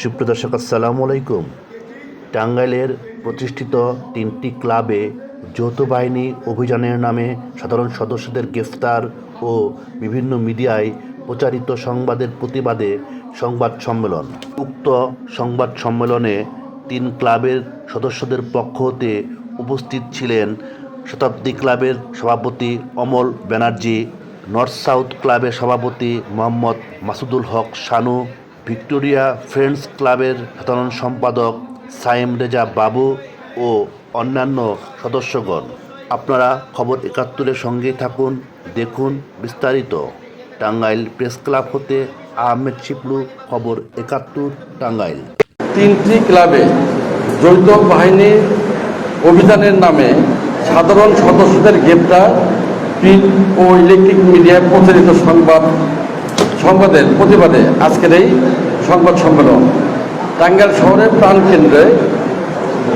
সুপ্রদর্শক আসসালামু আলাইকুম। টাঙ্গাইলের প্রতিষ্ঠিত তিনটি ক্লাবে যৌথ বাহিনী অভিযানের নামে সাধারণ সদস্যদের গ্রেফতার ও বিভিন্ন মিডিয়ায় প্রচারিত সংবাদের প্রতিবাদে সংবাদ সম্মেলন। উক্ত সংবাদ সম্মেলনে তিন ক্লাবের সদস্যদের পক্ষ হতে উপস্থিত ছিলেন শতাব্দী ক্লাবের সভাপতি অমল ব্যানার্জি নর্থ সাউথ ক্লাবের সভাপতি মোহাম্মদ মাসুদুল হক শানু, ভিক্টোরিয়া ফ্রেন্ডস ক্লাবের সাধারণ সম্পাদক সাইম রেজা বাবু ও অন্যান্য সদস্যগণ। আপনারা খবর একাত্তরের সঙ্গেই থাকুন, দেখুন বিস্তারিত। টাঙ্গাইল প্রেস ক্লাব হতে আহমেদ শিপলু খবর একাত্তর, টাঙ্গাইল। তিনটি ক্লাবে যৌথ বাহিনী অভিযানের নামে সাধারণ সদস্যদের গ্রেপ্তার প্রিন্ট ও ইলেকট্রিক মিডিয়ায় প্রচারিত সংবাদ, সংবাদের প্রতিবাদে আজকের এই সংবাদ সম্মেলন। টাঙ্গাইল শহরের প্রাণকেন্দ্রে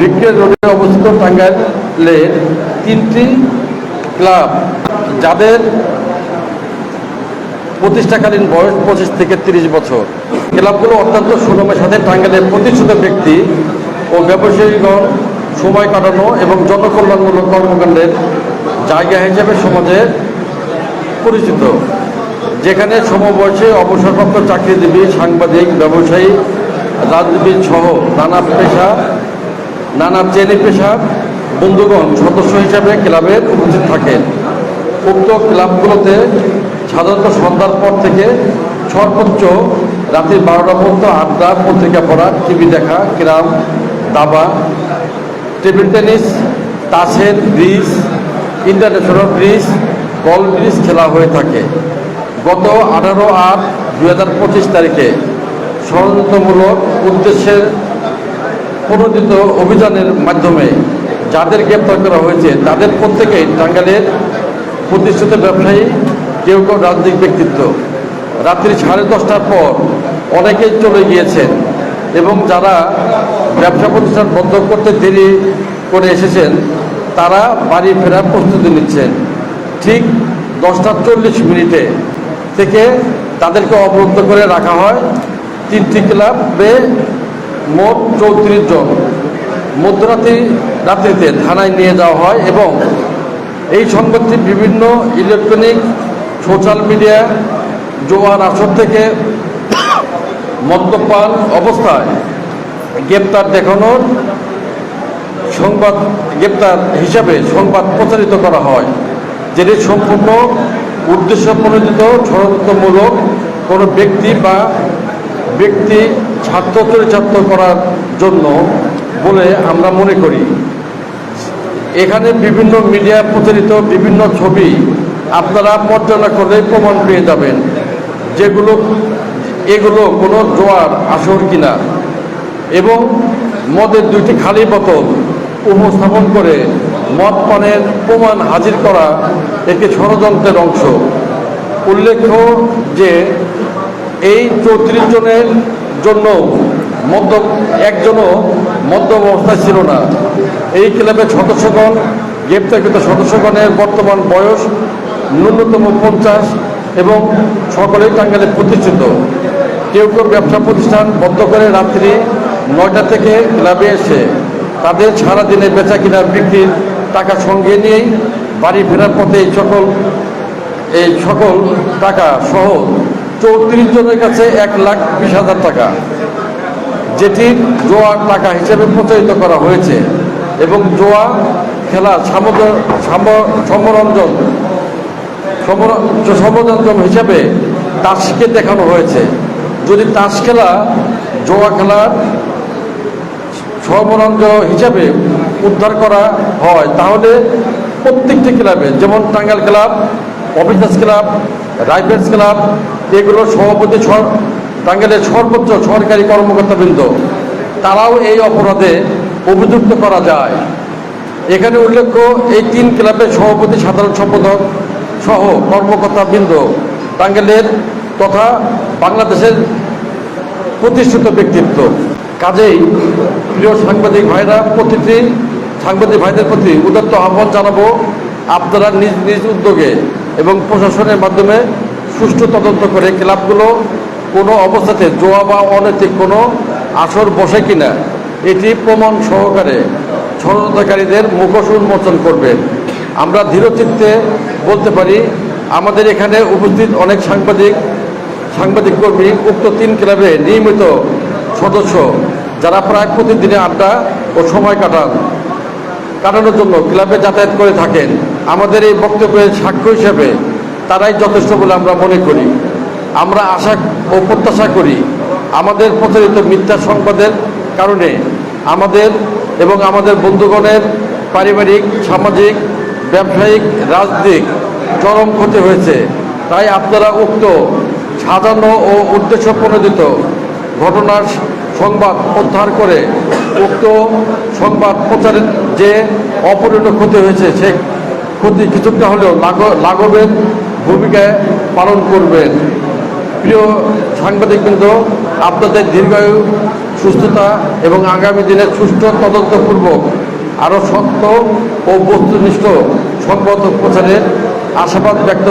ভিক্টোরিয়া রোডে অবস্থিত টাঙ্গাইলের তিনটি ক্লাব, যাদের প্রতিষ্ঠাকালীন বয়স পঁচিশ থেকে তিরিশ বছর। ক্লাবগুলো অত্যন্ত সুনামের সাথে টাঙ্গাইলের প্রতিষ্ঠিত ব্যক্তি ও ব্যবসায়ীগণ সময় কাটানো এবং জনকল্যাণমূলক কর্মকাণ্ডের জায়গা হিসেবে সমাজে পরিচিত। যেখানে সমবয়সে অবসরপ্রাপ্ত চাকরিজীবী, সাংবাদিক, ব্যবসায়ী, রাজনীতিবিদ সহ নানা পেশা, নানা শ্রেণি পেশার বন্ধুগণ, সদস্য হিসাবে ক্লাবের উপস্থিত থাকেন। উক্ত ক্লাবগুলোতে সাধারণত সন্ধ্যার পর থেকে সর্বোচ্চ রাত্রি বারোটা পর্যন্ত আড্ডা, পত্রিকা পড়া, টিভি দেখা ক্রাম দাবা, টেবিল টেনিস, তাসের bridge international bridge ball bridge খেলা হয়ে থাকে। গত আঠারো আট দুই হাজার পঁচিশ তারিখে ষড়যন্ত্রমূলক উদ্দেশ্যের প্রণোদিত অভিযানের মাধ্যমে যাদের গ্রেপ্তার করা হয়েছে, তাদের প্রত্যেকেই টাঙ্গালের প্রতিষ্ঠিত ব্যবসায়ী, কেউ কেউ রাজনৈতিক ব্যক্তিত্ব। রাত্রি সাড়ে দশটার পর অনেকেই চলে গিয়েছেন এবং যারা ব্যবসা প্রতিষ্ঠান বন্ধ করতে দেরি করে এসেছেন তারা বাড়ি ফেরার প্রস্তুতি নিচ্ছেন ঠিক দশটা চল্লিশ মিনিটে থেকে তাদেরকে অবরুদ্ধ করে রাখা হয়। তিনটি ক্লাবে মোট চৌত্রিশ জন। মধ্যরাত্রি রাত্রিতে থানায় নিয়ে যাওয়া হয় এবং এই সংবাদটি বিভিন্ন ইলেকট্রনিক, সোশ্যাল মিডিয়া, জোয়ার আসর থেকে মদ্যপান অবস্থায় গ্রেপ্তার দেখানোর সংবাদ গ্রেপ্তার হিসাবে সংবাদ প্রচারিত করা হয়, যেটি সম্পূর্ণ উদ্দেশ্য প্রণোদিত ষড়যন্ত্রমূলক কোনো ব্যক্তি বা ব্যক্তি ছাত্র চরিতার্থ করার জন্য বলে আমরা মনে করি। এখানে বিভিন্ন মিডিয়া প্রচারিত বিভিন্ন ছবি আপনারা পর্যালোচনা করলে প্রমাণ পেয়ে যাবেন, যেগুলো এগুলো কোনো জোয়ার আসর কিনা। এবং মদের দুইটি খালি বোতল উপস্থাপন করে মদ পানের প্রমাণ হাজির করা একটি ষড়যন্ত্রের অংশ। উল্লেখ্য যে এই চৌত্রিশ জনের জন্য মদ্য একজনও মদ্যম অবস্থায় ছিল না। এই ক্লাবের সদস্যগণ, গ্রেপ্তারকৃত সদস্যগণের বর্তমান বয়স ন্যূনতম পঞ্চাশ এবং সকলেই টাঙ্গাইলে প্রতিষ্ঠিত। কেউ কেউ ব্যবসা প্রতিষ্ঠান বন্ধ করে রাত্রি নয়টা থেকে ক্লাবে এসে তাদের সারাদিনে বেচা কিনা বিক্রির টাকা সঙ্গে নিয়েই বাড়ি ফেরার পথে এই সকল এই সকল টাকা সহ চৌত্রিশ জনের কাছে এক লাখ বিশ হাজার টাকা, যেটি জোয়া টাকা হিসেবে প্রচারিত করা হয়েছে এবং জোয়া খেলা সমরঞ্জন সমরঞ্জন হিসেবে তাসকে দেখানো হয়েছে। যদি তাস খেলা জোয়া খেলার সর্বরঞ্জ হিসাবে উদ্ধার করা হয়, তাহলে প্রত্যেকটি ক্লাবে, যেমন Tangail club, officers club, rifles club, এগুলো সভাপতি টাঙ্গাইলের সর্বোচ্চ সরকারি কর্মকর্তাবৃন্দ, তারাও এই অপরাধে অভিযুক্ত করা যায়। এখানে উল্লেখ্য, এই তিন ক্লাবের সভাপতি সাধারণ সম্পাদক সহ কর্মকর্তাবৃন্দ, টাঙ্গাইলের তথা বাংলাদেশের প্রতিষ্ঠিত ব্যক্তিত্ব। কাজেই প্রিয় সাংবাদিক ভাইরা, প্রতিটি সাংবাদিক ভাইদের প্রতি উদাত্ত আহ্বান জানাব আপনারা নিজ নিজ উদ্যোগে এবং প্রশাসনের মাধ্যমে সুষ্ঠু তদন্ত করে ক্লাবগুলো কোনো অবস্থাতে জোয়া বা অনৈতিক কোনো আসর বসে কিনা, এটি প্রমাণ সহকারে ষড়যন্ত্রকারীদের মুখোশ উন্মোচন করবে। আমরা দৃঢ়চিত্তে বলতে পারি, আমাদের এখানে উপস্থিত অনেক সাংবাদিক সাংবাদিক কর্মী, উক্ত তিন ক্লাবে নিয়মিত সদস্য যারা প্রায় প্রতিদিনে আড্ডা ও সময় কাটান, কাটানোর জন্য ক্লাবে যাতায়াত করে থাকেন, আমাদের এই বক্তব্যের সাক্ষ্য হিসেবে তারাই যথেষ্ট বলে আমরা মনে করি। আমরা আশা ও প্রত্যাশা করি আমাদের প্রচারিত মিথ্যা সংবাদের কারণে আমাদের এবং আমাদের বন্ধুগণের পারিবারিক, সামাজিক, ব্যবসায়িক, রাজনৈতিক চরম ক্ষতি হয়েছে। তাই আপনারা উক্ত সাজানো ও উদ্দেশ্য প্রণোদিত ঘটনার সংবাদ প্রত্যাহার করে উক্ত সংবাদ প্রচারের যে অপরিণত ক্ষতি হয়েছে সে ক্ষতি কিছুটা হলেও লাঘবের ভূমিকায় পালন করবেন। প্রিয় সাংবাদিকবৃন্দ, আপনাদের দীর্ঘায়ু সুস্থতা এবং আগামী দিনে সুষ্ঠু তদন্তপূর্বক আরও সত্য ও বস্তুনিষ্ঠ সংবাদ প্রচারের আশাবাদ ব্যক্ত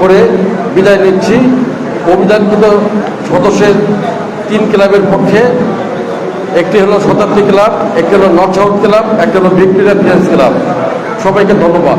করে বিদায় নিচ্ছি। অভিযানকৃত সদস্যের তিন ক্লাবের পক্ষে, একটি হলো শতাব্দী ক্লাব, একটি হলো নর্থ সাউথ ক্লাব, একটি হলো ভিক্টোরিয়া ফ্রেন্স ক্লাব। সবাইকে ধন্যবাদ।